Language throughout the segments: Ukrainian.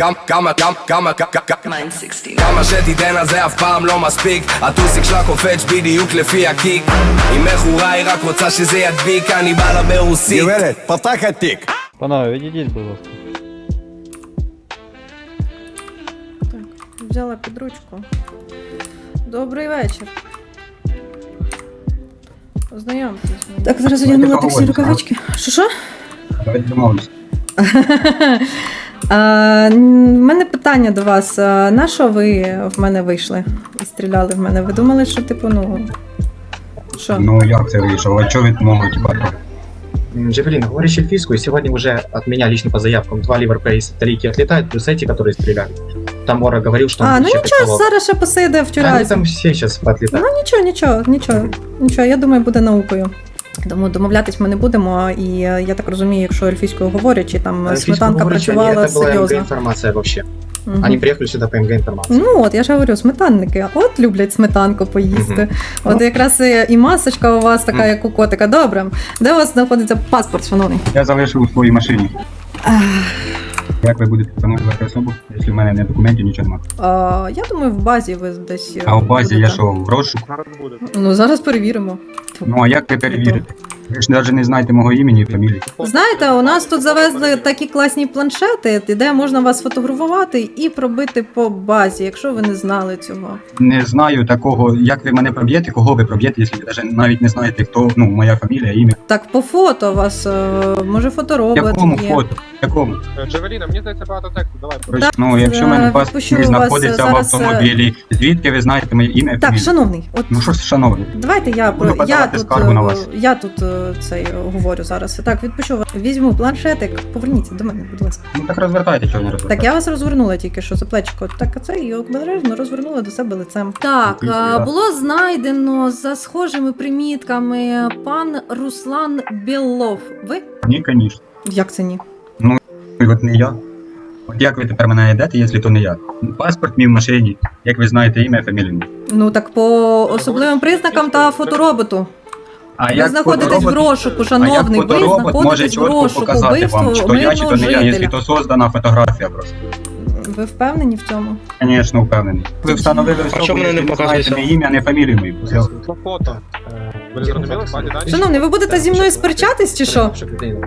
כמה, כמה, כמה, כמה, כמה, כמה, Mine 16. כמה שתיתן על זה אף פעם לא מספיק הטוסיק שלה קופץ בדיוק לפי הקיק היא מכורה היא רק רוצה שזה ידביק אני בא לה ברוסית גברת, פתח התיק. Панове, відійдіть, будь ласка. Так, взяла під ручку. Добрий вечір. Ознайомтесь. Так, зараз одягнула таксі рукавички. Що що? Давайте домовимося. А, У мене питання до вас. А, На що ви в мене вийшли і стріляли в мене? Ви думали, що типу, ну. Що? Ну як це вийшло? А чого від мого типа? М, Джавелин, говоришь эльфийскую, сегодня уже от меня лично по заявкам два ливерпейса талики отлетают, плюс эти, которые стреляли. Там Мора говорил, что он А, ну ищет нічого, кого. зараз ще посиде в Они тюрязі. там все сейчас поотлетают. Ну нічого, нічого, нічого, нічого. Я думаю, буде наукою. Тому домовлятись ми не будемо. І е, я так розумію, якщо ельфійською говорять, чи там Эльфийскую сметанка говоришь, они- працювала Это была серйозно. МГ-информация вообще. Мгм. Они приехали сюда по МГ-информации. Ну от я ж говорю, сметанники, от люблять сметанку поїсти. Мгм. От якраз і, і масочка у вас така, Мгм. як у котика. Добре. Де у вас знаходиться паспорт, шановний? Я залишив у своїй машині. як ви будете встановлювати особу, якщо в мене не документів, нічого немає? А, я думаю, в базі ви десь. е, А у базі я будете. що, в розшуку? Ну зараз перевіримо. Ну а як ви перевірите? Ви ж навіть не знаєте мого імені і фамілії. Знаєте, у нас тут завезли такі класні планшети, де можна вас фотографувати і пробити по базі, якщо ви не знали цього. Не знаю такого, як ви мене проб'єте, кого ви проб'єте, якщо ви навіть навіть не знаєте, хто ну моя фамілія, ім'я. Так, по фото вас, е, може, фоторобот Якому є. фото? Якому? Джавеліна, мені здається багато тексту, давай. Так, ну якщо е, мене відпущу вас знаходиться в зараз, е, автомобілі, звідки ви знаєте моє ім'я? Так, фамілію? шановний, от Ну що ж, шановні, давайте я Буду про я подавати тут, скаргу на е, вас. я тут е, цей е, говорю зараз. Так, відпущу вас. Візьму планшетик, поверніться до мене, будь ласка. ну так розвертайте, чого не розвертайте. Так, я вас розвернула тільки що за плечко. Так, а це і обережно розвернула до себе лицем. Так, я? було знайдено за схожими примітками пан Руслан Білов. Ви? Ні, звісно. Як це ні? І От не я. От як ви тепер мене йдете, якщо то не я? Паспорт мій в машині, як ви знаєте ім'я, фамілію. Ну так по особливим признакам та фотороботу. А Ви як знаходитесь в фоторобот- розшуку, а як шановний. Ви фоторобот може знаходитесь в чітко розшуку показати вам, чи то я, чи вбивство то не я, якщо жителя. то создана фотографія просто. Ви впевнені в цьому? Звісно, впевнений. Ви встановили особу, чому якщо не не знаєте не ім'я, не фамілію мою. Все. Фото. Е, Ви зрозуміли? Шановний, ви будете зі мною сперечатись чи що?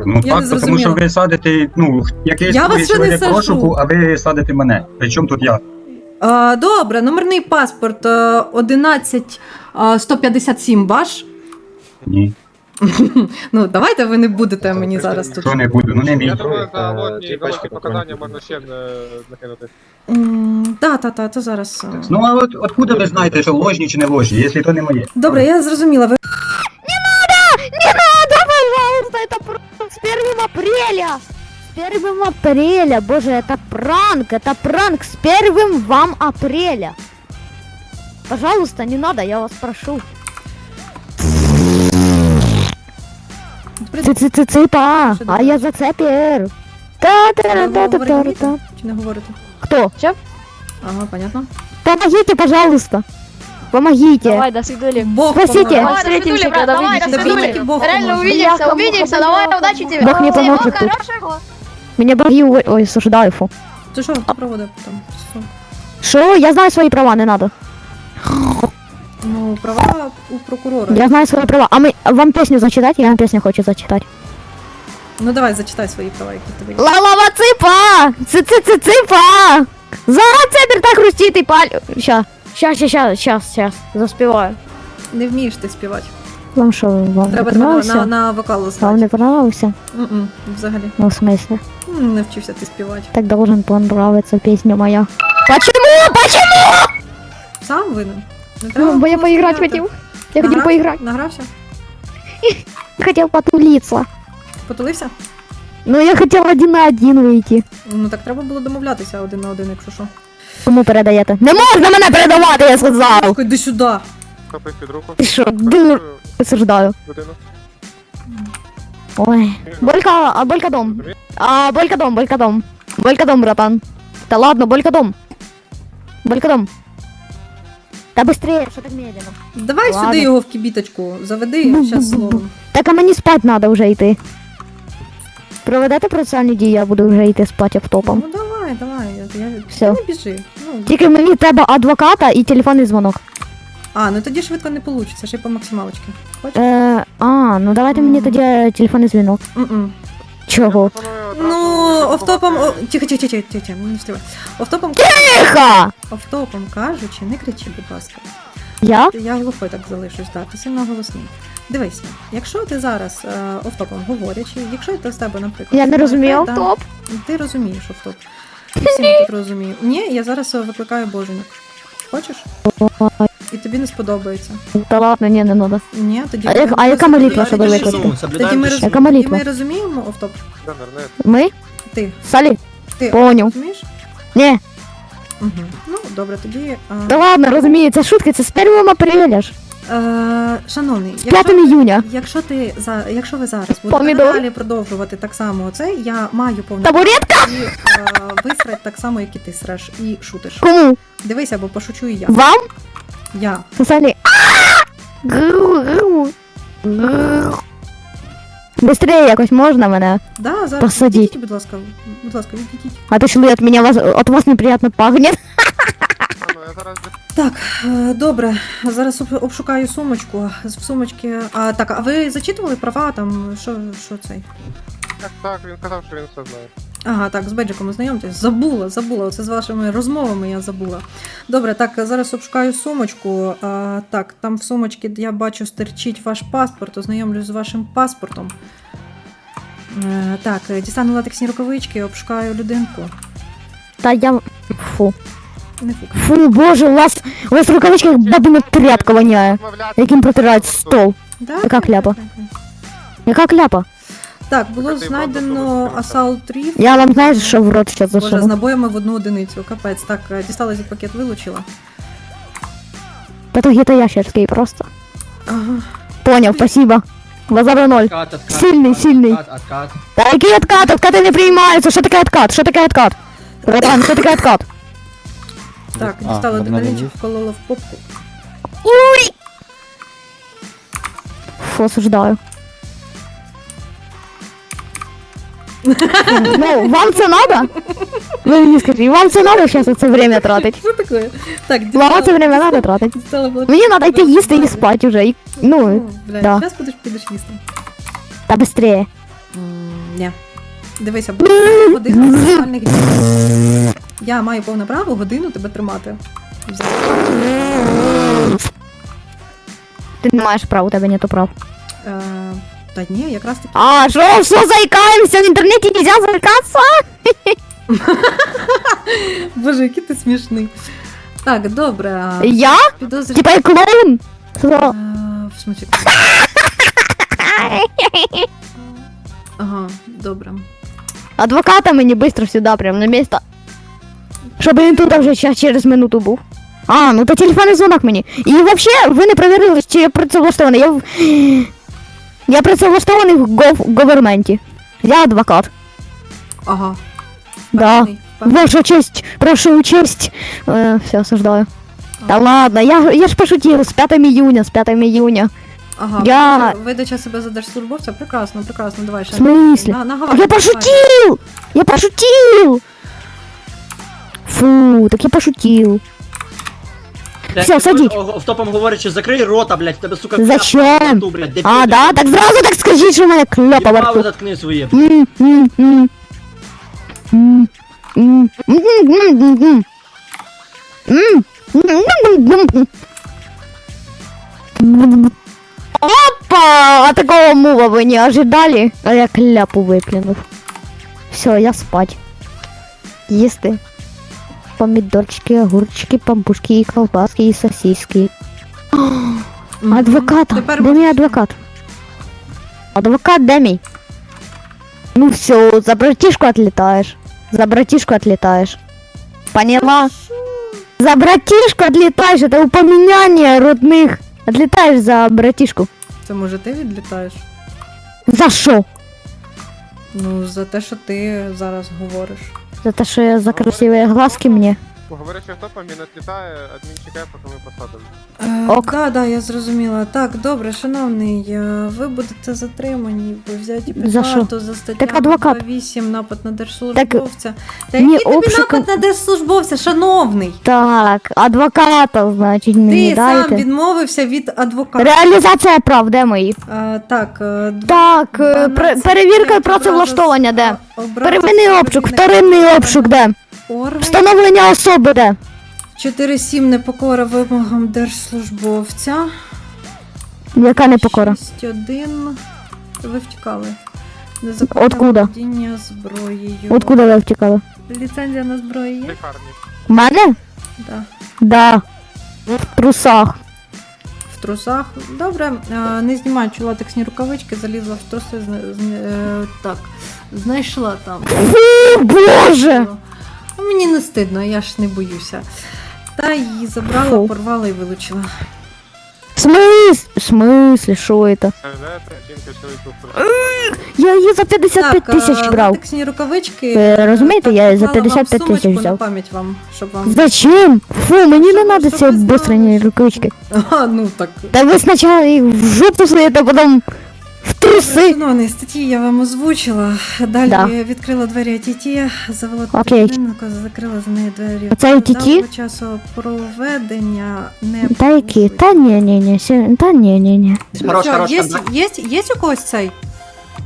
Ну Я не так, тому зрозуміла. що ви садите, ну, якийсь Я вас ще не саджу. розшуку, а ви садите мене. Причому тут я? А, добре, номерний паспорт е, 11 157 ваш. Ні. Ну, давайте ви не будете мені зараз тут. Що не буду, ну не мій. Я думаю, за Е, лодні ті пачки великі показання патронів. можна ще е, накинути. М, Та, та, та, то зараз. е. Ну а от откуда ви знаєте, що ложні чи не ложні, якщо то не моє? Добре, я зрозуміла. Ви Не надо, пожалуйста, это пранк с 1 апреля. С 1 апреля, боже, это пранк, это пранк с 1 вам апреля. Пожалуйста, не надо, я вас прошу. Цы-цы-цы-цыпа, а я зацепер. Та-та-та-та-та-та. Чи не говорите? Кто? Ага, понятно. Помогите, пожалуйста. Помогите. Давай, до свидания. Бог Спасите. поможе. Давай, встретимся, когда давай, выйдешь. до Тобі свидания. тільки Бог Реально поможе. увидимся, Бляха, увидимся, муха, давай, бляха. удачи тебе. Бог не Всего поможет тут. хорошего. Меня боги, ой, ой, осуждаю, фу. Ти що ти проводив там? Що? Что? Я знаю свои права, не надо. Ну, права у прокурора. Я знаю свои права. А мы вам песню зачитать? Я вам песню хочу зачитать. Ну давай, зачитай свої права, які в тебе є. Лалава цыпа! Цы-цы-цы-цыпа! За цепер так хрустит и паль... Ща. Ща, ща, ща, щас, щас. Заспеваю. Не вмієш ти співати. Вам что, вам не Треба тебе на, на, понравился? на вокалу Вам знати. не понравился? М-м, Взагалі. Ну, в смысле? М, Не вчився ти співати. Так должен понравиться песня моя. Почему? Почему? Сам винен. Не треба Ну, бо я було поиграть співати. хотел. Я хотел Награв- поиграть. Награвся? Хотел потулиться. Потулився? Ну, я хотел один на один выйти. Ну так треба було домовлятися один на один, якщо що. Кому передаєте? Не можна мене передавати, я сказав! Іди сюди. Хопи під руку. Ти що, дур, осуждаю. Людину. Ой. Болько, а Болько дом. А, Болько дом, Болько дом. Болько дом, братан. Да ладно, Болько дом. Болько дом. Да быстрее, что так медленно. Давай Ладно. сюди його в кібіточку. Заведи зараз словом. Так а мені спать надо вже йти. Проведете процесуальні дії, я буду вже йти спати автопом. Ну давай, давай. я- Я... Ти не біжи. Ну, Тільки мені треба адвоката і телефонний дзвонок. а, ну тоді швидко не вийде, ще й по максималочці. Хочеш? Е, а, ну давайте мені тоді телефонний дзвінок. М-м. Чого? Ну, офтопом. О, тихо, тихо, тихо, тихо, тихо, не встигай. Офтопом, Тихо! офтопом кажучи, не кричи, будь ласка. Я? Я глухой так залишусь, так, ти сильно голосний. Дивися, якщо ти зараз е, офтопом говорячи, якщо це з тебе, наприклад. Я не розумію iPad, автоп. Ти розумієш офтоп. Всі ми тут розуміємо. Ні, я зараз е, викликаю боженьок. Хочеш? І тобі не сподобається. Та ладно, ні, не надо. Ні, тоді. А як- а яка молитва, щоб Тоді викликати? Тоді ми, роз... Яка тоді молитва? ми розуміємо офтоп. Ми? Ти. Салі? Ти Поняв. розумієш? Ні. Угу. Ну, добре, тоді. А... Та ладно, розумію, це шутки, це з 1 апреля ж. Е, шановний, З 5 якщо, іюня. якщо ти за якщо ви зараз будете Помідор. далі продовжувати так само це, я маю повне Табуретка? і е, висрать так само, як і ти среш, і шутиш. Кому? Дивися, бо пошучу і я. Вам? Я. Гру. Быстрее якось можна мене? Да, зараз Посадіть. відійдіть, будь ласка. Будь ласка, відійдіть. А то що от меня вас, от вас неприятно пахнет. Так, е, добре. Зараз об- обшукаю сумочку. З- В сумочці. А так, а ви зачитували права там? Що, що цей? Так, так, він казав, що він все знає. Ага, так, з Беджиком знайомтесь. Забула, забула. Оце з вашими розмовами я забула. Добре, так, зараз обшукаю сумочку. А, так, там в сумочці я бачу стерчить ваш паспорт, ознайомлюсь з вашим паспортом. Е, так, дістану латексні рукавички, обшукаю людинку. Та я... Фу. Не. Фу, боже, у вас, у вас рукавички як бабина тряпка воняє. Яким протирають стол. Да, Яка кляпа? Яка кляпа? Так, було Так, знайдено бабу Assault Reef. Я вам знаєш, що в рот ще Боже, з набоями в одну одиницю. Капець. Так, е, дістала зі пакет, вилучила. Та то где-то ящерський просто. Ага. Понял, спасибо. Базара ноль. Откат, откат, Сильний, откат, сильний. Откат, откат. Та який откат? Откати не приймаються. Що таке откат? Що таке откат? Братан, що таке откат? Так, А, дістала є? вколола в попку. Фу, осуждаю. Ну, вам це надо? Ви мені скажіть, вам це надо зараз це время тратить? Що таке? Так, Вам це время надо тратить? Мені надо йти їсти і спати вже. І, ну, Ну, бля, да. зараз будеш підеш їсти. та быстрее. Ні. Дивися, буде година сексуальних дій. Я маю повне право годину тебе тримати. Ти не маєш права, у тебе нету прав. Е, Та ні, якраз таки. А, що, що заикаемся? В интернете нельзя заикаться? Боже, який ти смішний. Так, добре. а Я? Підозрюю. Типа я клоун? Е, В смысле? Ага, добре. Адвоката мені быстро сюди, прям на місто. Щоб він тут вже щас через минуту був. А, ну то телефонний дзвонок мені. І взагалі, ви не перевірили, чи я працевлаштований. Я, в- я працевлаштований в гов... говерменті. Я адвокат. Ага. Да. Впевнений, впевнений. Ваша честь, прошу учесть. Э, все, осуждаю. Да ладно, я, я ж пошутил, с 5 июня, с 5 июня. Ага, Я- ви- видача себе за держслужбовця, прекрасно, прекрасно, давай ще. В смысле? На, наговарюй, Я пошутил! Я пошутил! Фу, так я пошутил. Блядь, Всё, ти садіть. о- о- Втопом говорячи, закрий рота, блядь, в тебе, сука, Зачем? кляпа во рту, блядь, дебіл, А, да, так сразу так скажи, что у меня кляпа во Їбало рту. заткни своє, блядь. М, м, м. М, м, м, м, м, м. М, м, м, м, м. Опа! А такого мува вы не ожидали? А я кляпу выплюнув. Все, я спать. Їсти. Помідорчики, огурчики, пампушки, і колбаски, і сосиски. Адвоката. Тепер Де мій адвокат? Адвокат де мій? Ну все, за братишку отлетаешь. За братишку отлетаешь. Поняла? За братишку отлетаешь, это упоминание родных. Отлетаешь за братишку. Це може ти відлітаєш? За що? Ну, за те, що ти зараз говориш. За те, що я за красиві глазки мені. Говорячи автопом, він відлітає, адмін чекає, поки ми посадимо. Е, Ок. Да, да, я зрозуміла. Так, добре, шановний, е, ви будете затримані, ви взяті під За що? варту за статтями Так адвокат. 2.8 напад на держслужбовця. Та ні, який тобі обшук- напад на держслужбовця, шановний? Так, адвоката, значить, мені Ти дайте. сам відмовився від адвоката. Реалізація прав, де мої? Е, так, е, Так, е, 12 перевірка і образа- працевлаштовування де? Первинний обшук, вторинний обшук де? Встановлення особи де? 4.7 непокора вимогам держслужбовця. Яка непокора? 6.1 ви втікали. Откуда? володіння зброєю. Откуда ви втікали? Ліцензія на зброю є? Лікарні. В мене? Да. Да. В трусах. Трусах. Добре, е, не знімаючи латексні рукавички, залізла в труси. е, Так, знайшла там. Фу, боже! Ну, Мені не стидно, я ж не боюся. Та її забрала, порвала і вилучила. В смысле? В смысле, что чоловіку. Я її за 55 тисяч брал. брав. латексні рукавички. Ви розумієте, я її за поклала вам 55 сумочку тисяч На пам'ять вам, щоб вам. Зачем? Фу, мені не Щоб- надо щоб ці ви знали, обосрані що- рукавички. А, ну так. Та ви спочатку їх в жопу суєте, а потім в труси. Шановні, статті я вам озвучила. Далі Да. відкрила двері АТТ, завела Окей. закрила за нею двері. Оце ATT? Довго часу проведення не Та які? Та ні, ні, ні, сі- та ні, ні, ні. Ну Хорош, що, хорош, є, там, є, є у когось цей?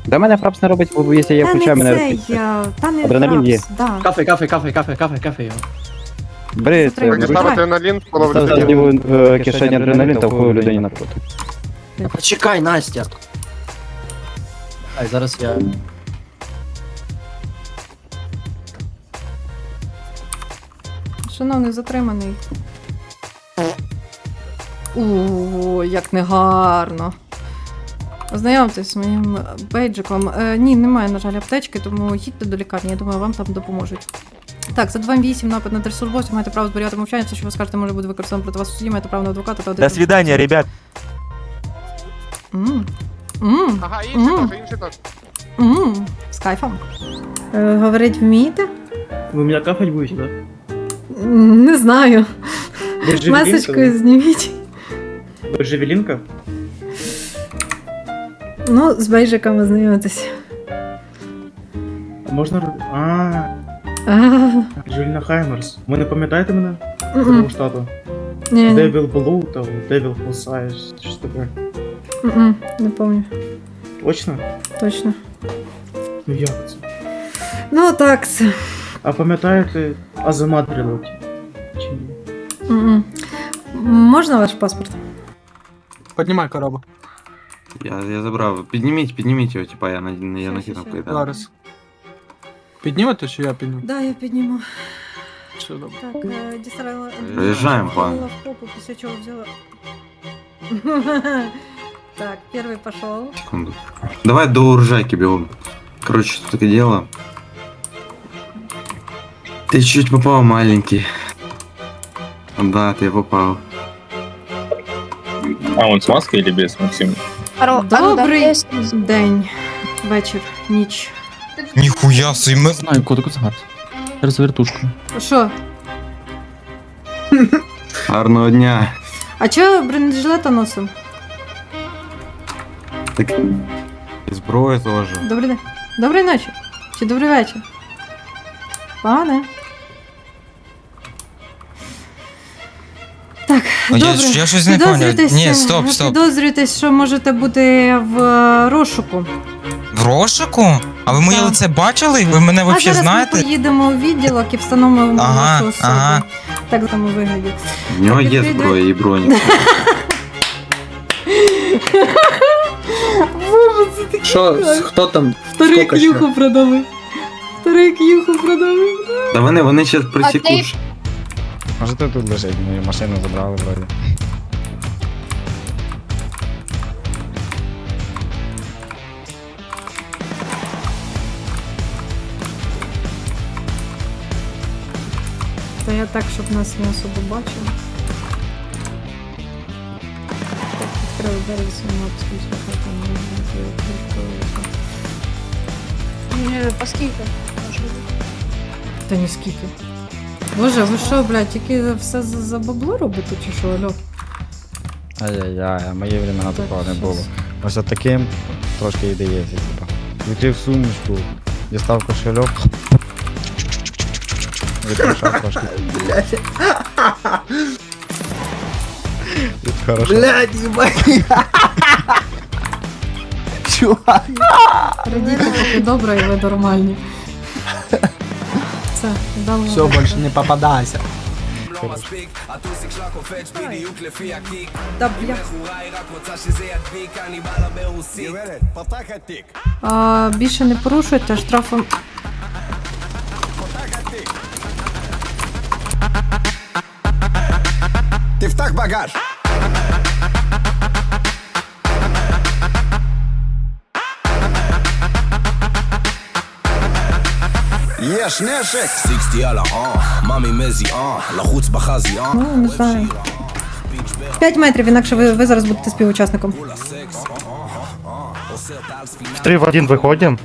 До мене фрапс не робить, бо якщо я та включаю, не мене цей, я, та не Адреналін є. фрапс, Да. Кафе, кафе, кафе, кафе, кафе, кафе його. Бери це, Затримай. вручну, Ставити половлю. в кишені адреналін та входив людині на. Почекай, Настя. Ай, зараз я. Шановний затриманий. О, як негарно. Ознайомтесь з моїм бейджиком. Е, ні, немає, на жаль, аптечки, тому їдьте до лікарні, я думаю, вам там допоможуть. Так, за 2.8 напад на держслужбовця маєте право зберігати мовчання, все, що ви скажете, може бути використано проти вас у суді, маєте право на адвоката та До свидания, ребят. Мм. Мм. Ага, інший Мгм. теж, інший теж. Мм. З кайфом. Е, говорить вмієте? Ви мене кафать будете, да? М, Не знаю. Ви ж Масочкою зніміть. Ви ж Жевелінка? Ну, з бейджиками знайомитись. Можна робити. А, А, Джуліна Хаймерс. Ви не пам'ятаєте мене? З того штату? Ні, ні. Devil Blue та Devil Full Size. Щось таке. Мгм, Не пам'ятаю. Точно? Точно. Ну як це? Ну так. це. А пам'ятаєте Азамат Брілоті? Чи ні? Мгм. Можна ваш паспорт? Поднимай коробу. Я, я забрав. Підніміть, підніміть його, типа я, на, я Ща, накинув ща, ща. кайдан. Зараз. Піднімете чи я підніму? Да, я підніму. Все добре. Так, е, дістала. Проїжджаємо, пан. в попу, після чого взяла. Так, перший пішов. Секунду. Давай до уржайки бегом. Короче, тут такое дело. Ты чуть попал, маленький. Да, ты попал. А он с маской или без, Максим? Добрий день, вечір, ніч. Ніхуя собі. Знаю, кодику загар. Зараз вертушку. Що? Гарного дня. А чого бронежилета носим? Так... И зброя тоже. Добрий день. Доброї ночі. Чи добрий вечір? Пане. Так, добре. Я, я щось не поняв. Підозрюєтесь, Ні, стоп, стоп. Підозрюєтесь, що можете бути в е, розшуку. В розшуку? А ви моє Так. лице бачили? Ви мене а взагалі зараз знаєте? ми поїдемо у відділок і встановимо Ага, вашу особу. ага. Так в тому вигляді. Так, есть ты- зброя и броник. Боже, це таке. Що, хто там? Скільки ще? к'юху продали. Вторий к'юху продали. Да вони, вони сейчас просекут. Може ти тут лежить, мою машину забрали вроді. Та я так, щоб нас не особо бачили. Так, відкрили двері своїм обскільки хатам. По скільки? Та ні скільки. Боже, ви що, блядь, тільки все за, за бабло робите чи що, алло? Ай-яй-яй, а мої времена Так, такого не було. Ось от таким трошки і дається, типа. Відкрив сумочку, дістав кошельок. Відпрошав трошки. Хорошо. Блядь, ебать чувак. Радійте, добре, і ви нормальні. Все, вдалого. Все, вечора. больше не попадайся. Да. А, більше не порушуйте, штрафом. Ти втах багаж! יש נשק! סיקסטי על ה-אה, מאמי מזי אה, לחוץ בחזי אה. Ну, не знаю. 5 метрів, інакше ви, ви зараз будете співучасником. В 3 в 1 виходимо.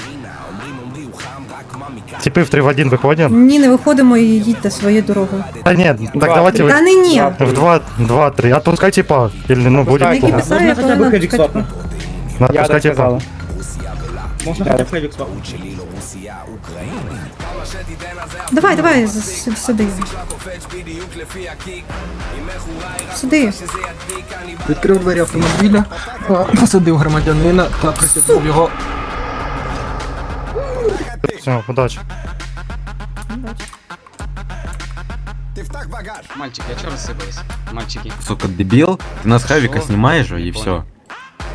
Типи в 3 в 1 виходимо. Ні, не виходимо і їдьте своєю дорогою. Та ні, так давайте Та ви... не ні. В 2, 2, 3. Отпускай типа. Или ну будет Які плохо. писаю, я Можна хоча б повинна хевік чекати. свапнути? Отпускай типа. Можна хоча б хевік свапнути? Давай, давай, з- с- сюди. Сюди. Відкрив двері автомобіля, посадив громадянина та притягнув його. Все, удачи. Тифтах багаж. Мальчик, я чё рассыпаюсь? Мальчики. Сука, дебил? Ты нас хавика снимаешь же, и все.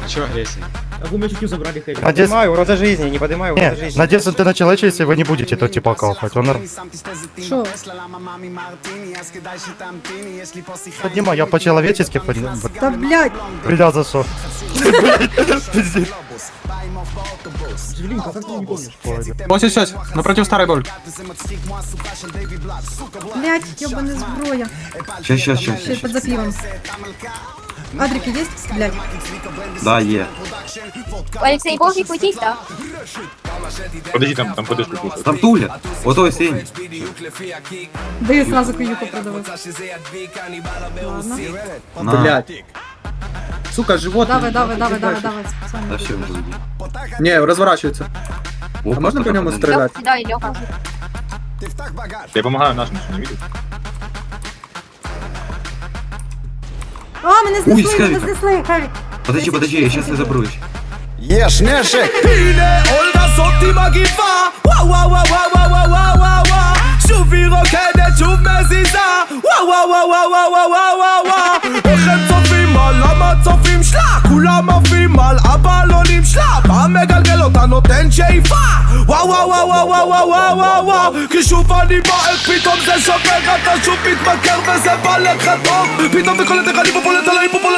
А чё агрессия? Гумячуки забрали хэви. Надеюсь... Поднимаю урода жизни, не поднимай. урода Нет, жизни. надеюсь, ты начал если вы не будете то типа калфать. Он... Поднимай, я по-человечески поднимаю. Да, блядь. Бля, за что? Вот сейчас, напротив старой боль. Блять, ёбаный сброя. Сейчас, сейчас, сейчас. Под запивом. Адрики есть? Блядь. Да, є. Олексій Бовік, летіть, так? Подожди, там, там подожди. Там туля. Вот твой сень. Да я сразу к Юку продавать. Ладно. На. Блядь. Сука, живот. Давай, давай, давай, давай, давай. Та ще Специально. вже. Не, разворачивается. А можна по ньому стріляти? Льох, сідай, Льоха. Я помогаю нашим, что не видит. О, мене знесли, мене Скавік. знесли, Хавік. Подожди, подожди, я сейчас не забруюсь. Єш, нешик! Hine olda sotti magifa Wa wa wa wa wa wa wa wa wa Shuvi rokede על המצופים שלה? כולם עפים על הבלונים שלה! פעם מגלגל אותה נותן שאיפה! וואו וואו וואו וואו וואו וואו וואו וואו כי שוב אני בועט, פתאום זה שובר, אתה שוב מתמכר וזה בא לך טוב פתאום בכל הדרך אני פופולט על ההיפופוט